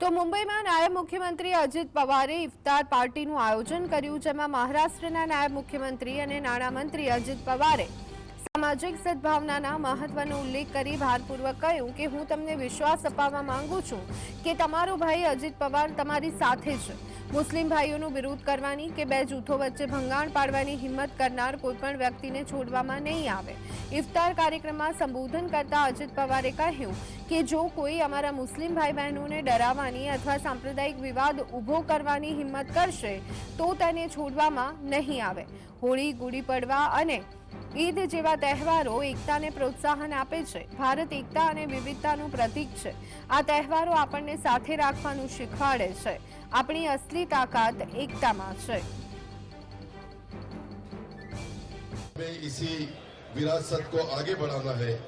તો મુંબઈમાં નાયબ મુખ્યમંત્રી અજીત પવારે ઇફતાર પાર્ટીનું આયોજન કર્યું જેમાં મહારાષ્ટ્રના નાયબ મુખ્યમંત્રી અને નાણામંત્રી અજીત પવારે સામાજિક સદભાવનાના મહત્વનો ઉલ્લેખ કરી ભારપૂર્વક કહ્યું કે હું તમને વિશ્વાસ અપાવવા માંગુ છું કે તમારો ભાઈ અજીત પવાર તમારી સાથે છે મુસ્લિમ ભાઈઓનું વિરોધ કરવાની કે બે જૂથો વચ્ચે ભંગાણ પાડવાની હિંમત કરનાર કોઈપણ વ્યક્તિને છોડવામાં નહીં આવે ઇફતાર કાર્યક્રમમાં સંબોધન કરતા અજીત પવારે કહ્યું કે જો કોઈ અમારા મુસ્લિમ ભાઈ બહેનોને ડરાવવાની અથવા સાંપ્રદાયિક વિવાદ ઊભો કરવાની હિંમત કરશે તો તેને છોડવામાં નહીં આવે હોળી ગુડી પડવા અને ईद જેવા તહેવારો એકતાને પ્રોત્સાહન આપે છે ભારત એકતા અને વિવિધતાનું પ્રતીક છે આ તહેવારો આપણે સાથે રાખવાનું શીખવાડે છે આપણી અસલી તાકાત એકતામાં છે વે ઇસી વિરાસત કો આગે બઢાના હૈ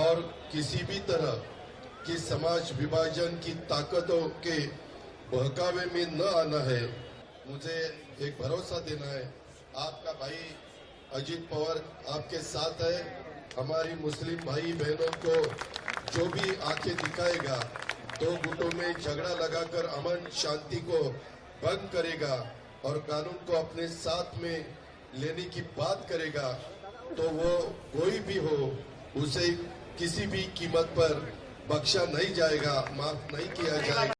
ઓર કિસી ભી તરહ કે સમાજ વિભાજન કી તાકતો કે બહકાવે મે ન આના હૈ મુજે એક ભરોસા દેના હૈ આપકા ભાઈ अजीत पवार आपके साथ है हमारी मुस्लिम भाई बहनों को जो भी आंखें दिखाएगा दो गुटों में झगड़ा लगाकर अमन शांति को भंग करेगा और कानून को अपने साथ में लेने की बात करेगा तो वो कोई भी हो उसे किसी भी कीमत पर बख्शा नहीं जाएगा माफ नहीं किया जाएगा